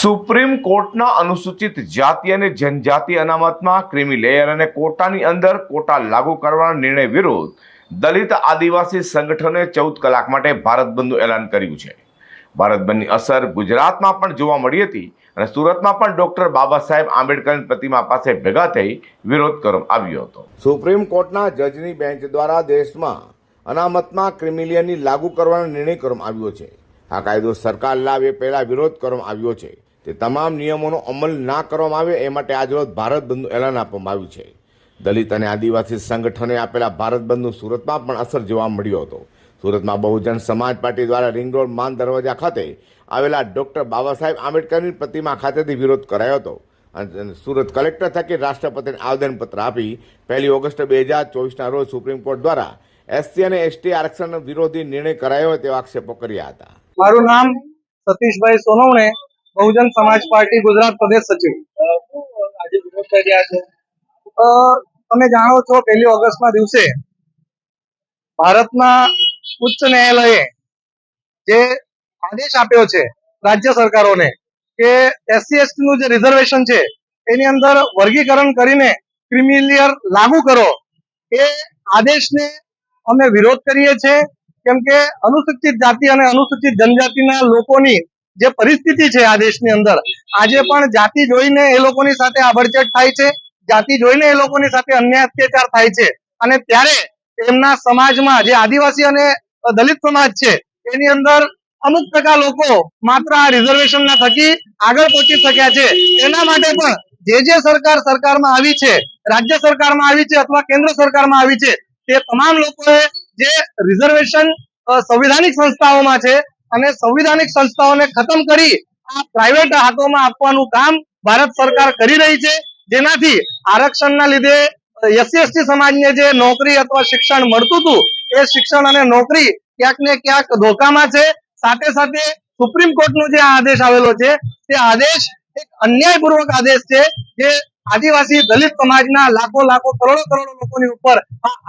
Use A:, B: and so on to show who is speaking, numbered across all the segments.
A: Supreme કોર્ટના અનુસૂચિત જાતિ અને જનજાતિ અનામતમાં ક્રિમી લેયર અને કોટાની અંદર કોટા લાગુ કરવાના નિર્ણય વિરુદ્ધ દલિત આદિવાસી સંગઠને ચૌદ કલાક માટે ભારત બંધનું એલાન કર્યું છે. ભારત બંધની અસર ગુજરાતમાં પણ જોવા મળી હતી અને સુરતમાં પણ ડોક્ટર બાબા સાહેબ આંબેડકરની પ્રતિમા પાસે ભેગા થઈ વિરોધ કરવામાં આવ્યો હતો. સુપ્રીમ કોર્ટના જજની બેન્ચ દ્વારા દેશમાં અનામતમાં ક્રિમિલિયનની લાગુ કરવાનો નિર્ણય કરવામાં આવ્યો છે. આ કાયદો સરકાર લાવે પહેલા વિરોધ કરવામાં આવ્યો છે. તે તમામ નિયમોનો અમલ ના કરવામાં આવે એ માટે આજરોજ ભારત બંધનું એલાન આપવામાં આવ્યું છે. દલિત અને આદિવાસી સંગઠને આપેલા ભારત બંધનું સુરતમાં પણ અસર જોવા મળ્યો હતો. સુરતમાં બહુજન સમાજ પાર્ટી દ્વારા રિંગ રોડ માન દરવાજા ખાતે આવેલા ડૉક્ટર બાબા સાહેબ આંબેડકરની પ્રતિમા ખાતેથી વિરોધ કરાયો હતો. અને સુરત કલેક્ટર થકી રાષ્ટ્રપતિને આવેદનપત્ર આપી પહેલી ઓગસ્ટ બે હજાર ચોવીસના રોજ સુપ્રીમ કોર્ટ દ્વારા એસસી અને એસટી આરક્ષણ વિરોધી નિર્ણય કરાયો તેવા આક્ષેપો કર્યા હતા.
B: મારું નામ સતીશભાઈ સોનવણે બહુજન સમાજ પાર્ટી ગુજરાત પ્રદેશ સચિવ. તમે જાણો છો પહેલી ઓગસ્ટના દિવસે ભારતના ઉચ્ચ ન્યાયાલયે જે આદેશ આપ્યો છે રાજ્ય સરકારોને કે એસસી એસટી નું જે રિઝર્વેશન છે એની અંદર વર્ગીકરણ કરીને ક્રિમિલિયર લાગુ કરો. એ આદેશને અમે વિરોધ કરીએ છીએ. કેમ કે અનુસૂચિત જાતિ અને અનુસૂચિત જનજાતિના લોકોની જે પરિસ્થિતિ છે આ દેશની અંદર, આજે પણ જાતિ જોઈને એ લોકોની સાથે આભડછેડ થાય છે, જાતિ જોઈને એ લોકોની સાથે અન્યાય અત્યાચાર થાય છે. અને ત્યારે એમના સમાજમાં જે આદિવાસી અને દલિત સમાજ છે, એની અંદર અમુક ટકા લોકો માત્ર આ રિઝર્વેશન ના થકી આગળ પહોંચી શક્યા છે. એના માટે પણ જે જે સરકાર સરકારમાં આવી છે, રાજ્ય સરકારમાં આવી છે અથવા કેન્દ્ર સરકારમાં આવી છે, તે તમામ લોકોએ જે રિઝર્વેશન સંવિધાનિક સંસ્થાઓમાં છે અને સંવિધાનિક સંસ્થાઓને ખતમ કરી આ પ્રાઇવેટ હાથોમાં આપવાનું કામ ભારત સરકાર કરી રહી છે. જેનાથી આરક્ષણના લીધે એસસી એસટી સમાજને જે નોકરી અથવા શિક્ષણ મળતું હતું, એ શિક્ષણ અને નોકરી ક્યાંક ને ક્યાંક ધોકામાં છે. સાથે સાથે સુપ્રીમ કોર્ટનો જે આદેશ આવેલો છે, તે આદેશ એક અન્યાયપૂર્વક આદેશ છે જે આદિવાસી દલિત સમાજના લાખો લાખો કરોડો કરોડો લોકોની ઉપર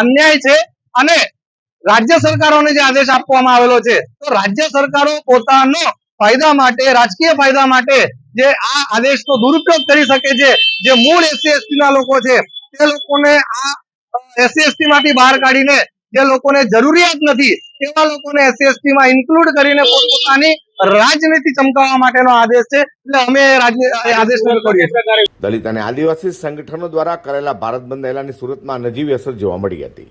B: અન્યાય છે. અને રાજ્ય સરકારોને જે આદેશ આપવામાં આવેલો છે, તો રાજ્ય સરકારો પોતાનો ફાયદા માટે, રાજકીય ફાયદા માટે જે આ આદેશનો દુરુપયોગ કરી શકે છે, જે મૂળ એસસી એસટી ના લોકો છે, તે લોકોને આ એસસી એસટી માંથી બહાર કાઢીને જે લોકોને જરૂરિયાત નથી, તેવા લોકોને એસસી એસટી માં ઇન્ક્લુડ કરીને પોતપોતાની રાજનીતિ ચમકાવવા માટેનો આદેશ છે, એટલે અમે આદેશ
A: દલિત અને આદિવાસી સંગઠનો દ્વારા કરેલા ભારત બંધ એલાની સુરતમાં નજીવી અસર જોવા મળી હતી.